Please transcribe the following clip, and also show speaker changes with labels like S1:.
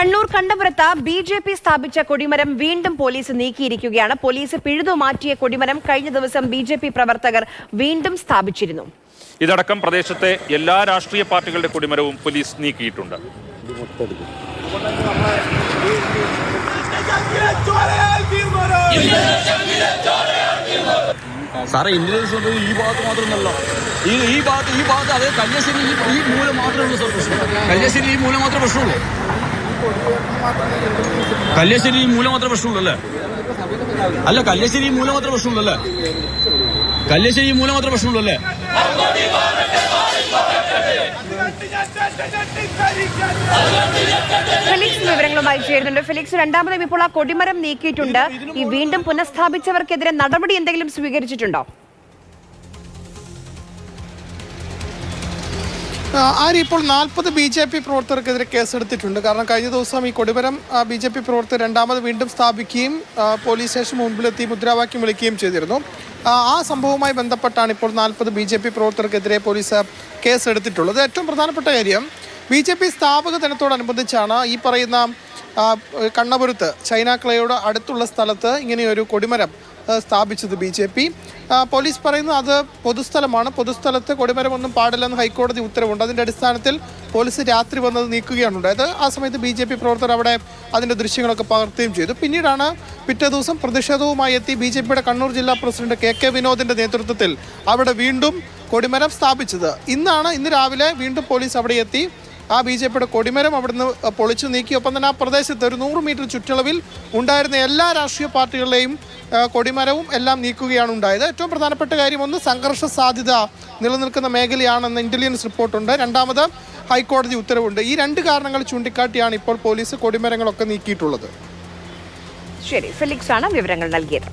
S1: കണ്ണൂർ കണ്ടപുരത്ത് B J P സ്ഥാപിച്ച കൊടിമരം വീണ്ടും പോലീസ് നീക്കിയിരിക്കുകയാണ്. പോലീസ് പിഴുതു മാറ്റിയ കൊടിമരം കഴിഞ്ഞ ദിവസം ബി ജെ പി പ്രവർത്തകർ വീണ്ടും സ്ഥാപിച്ചിരുന്നു.
S2: ഇതടക്കം പ്രദേശത്തെ എല്ലാ രാഷ്ട്രീയ പാർട്ടികളുടെ കൊടിമരവും പോലീസ് നീക്കിയിട്ടുണ്ട്.
S3: സാറേ ഇന്റലിജൻസ് ഉള്ളത് ഈ ഭാഗത്ത് മാത്രമല്ല. ഈ ഈ ഭാഗത്ത് ഈ ഭാഗത്ത് അതായത് കല്യാശ്ശേരി ഈ മൂലം മൂല മാത്രമേ ഉള്ളൂ സാർ പ്രശ്നം കല്യാശ്ശേരി ഈ മൂലം മാത്രമേ പ്രശ്നമുള്ളൂ. കല്യാശ്ശേരി മൂലം മാത്രമേ പ്രശ്നമുള്ളൂ അല്ലേ? അല്ല കല്യാശ്ശേരി മൂലം മാത്രമേ പ്രശ്നമുള്ളൂ അല്ലേ? കല്യാശ്ശേരി മൂലം മൂല മാത്രമേ പ്രശ്നമുള്ളൂ അല്ലേ?
S1: ഫെലിക്സ് വിവരങ്ങളുമായി ചേരുന്നുണ്ട്. ഫെലിക്സ് രണ്ടാമതും ഇപ്പോൾ ആ കൊടിമരം നീക്കിയിട്ടുണ്ട്. ഈ വീണ്ടും പുനഃസ്ഥാപിച്ചവർക്കെതിരെ നടപടി എന്തെങ്കിലും സ്വീകരിച്ചിട്ടുണ്ടോ?
S4: ആര് ഇപ്പോൾ നാൽപ്പത് ബി ജെ പി പ്രവർത്തകർക്കെതിരെ കേസെടുത്തിട്ടുണ്ട്. കാരണം കഴിഞ്ഞ ദിവസം ഈ കൊടിമരം ബി ജെ പി പ്രവർത്തകർ രണ്ടാമത് വീണ്ടും സ്ഥാപിക്കുകയും പോലീസ് സ്റ്റേഷൻ മുൻപിലെത്തി മുദ്രാവാക്യം വിളിക്കുകയും ചെയ്തിരുന്നു. ആ, സംഭവവുമായി ബന്ധപ്പെട്ടാണ് ഇപ്പോൾ നാൽപ്പത് ബി ജെ പി പ്രവർത്തകർക്കെതിരെ പോലീസ് കേസെടുത്തിട്ടുള്ളത്. ഏറ്റവും പ്രധാനപ്പെട്ട കാര്യം ബി ജെ പി സ്ഥാപക ദിനത്തോടനുബന്ധിച്ചാണ് ഈ പറയുന്ന കണ്ണപുരത്ത് ചൈന ക്ലയോട് അടുത്തുള്ള സ്ഥലത്ത് ഇങ്ങനെയൊരു കൊടിമരം സ്ഥാപിച്ചത് ബി ജെ പി. പോലീസ് പറയുന്നത് അത് പൊതുസ്ഥലമാണ്. പൊതുസ്ഥലത്ത് കൊടിമരമൊന്നും പാടില്ലെന്ന് ഹൈക്കോടതി ഉത്തരവുണ്ട്. അതിന്റെ അടിസ്ഥാനത്തിൽ പോലീസ് രാത്രി വന്നത് നീക്കുകയാണ്. ഉണ്ടായത് ആ സമയത്ത് ബി ജെ പി പ്രവർത്തകർ അവിടെ അതിന്റെ ദൃശ്യങ്ങളൊക്കെ പകർത്തുകയും ചെയ്തു. പിന്നീടാണ് പിറ്റേ ദിവസം പ്രതിഷേധവുമായി എത്തി ബി ജെ പിയുടെ കണ്ണൂർ ജില്ലാ പ്രസിഡന്റ് കെ കെ വിനോദിന്റെ നേതൃത്വത്തിൽ അവിടെ വീണ്ടും കൊടിമരം സ്ഥാപിച്ചത്. ഇന്നാണ് ഇന്ന് രാവിലെ വീണ്ടും പോലീസ് അവിടെ എത്തി. ആ ബി ജെ പിയുടെ കൊടിമരം അവിടുന്ന് പൊളിച്ചു നീക്കി. ഒപ്പം തന്നെ ആ പ്രദേശത്ത് ഒരു നൂറ് മീറ്റർ ചുറ്റളവിൽ ഉണ്ടായിരുന്ന എല്ലാ രാഷ്ട്രീയ പാർട്ടികളുടെയും കൊടിമരവും എല്ലാം നീക്കുകയാണ് ഉണ്ടായത്. ഏറ്റവും പ്രധാനപ്പെട്ട കാര്യം ഒന്ന് സംഘർഷ സാധ്യത നിലനിൽക്കുന്ന മേഖലയാണെന്ന് ഇന്റലിജൻസ് റിപ്പോർട്ടുണ്ട് രണ്ടാമത് ഹൈക്കോടതി ഉത്തരവുണ്ട്. ഈ രണ്ട് കാരണങ്ങൾ ചൂണ്ടിക്കാട്ടിയാണ് ഇപ്പോൾ പോലീസ് കൊടിമരങ്ങളൊക്കെ നീക്കിയിട്ടുള്ളത്.
S1: ശരി ഫെലിക്സ് ആണ് വിവരങ്ങൾ നൽകിയത്.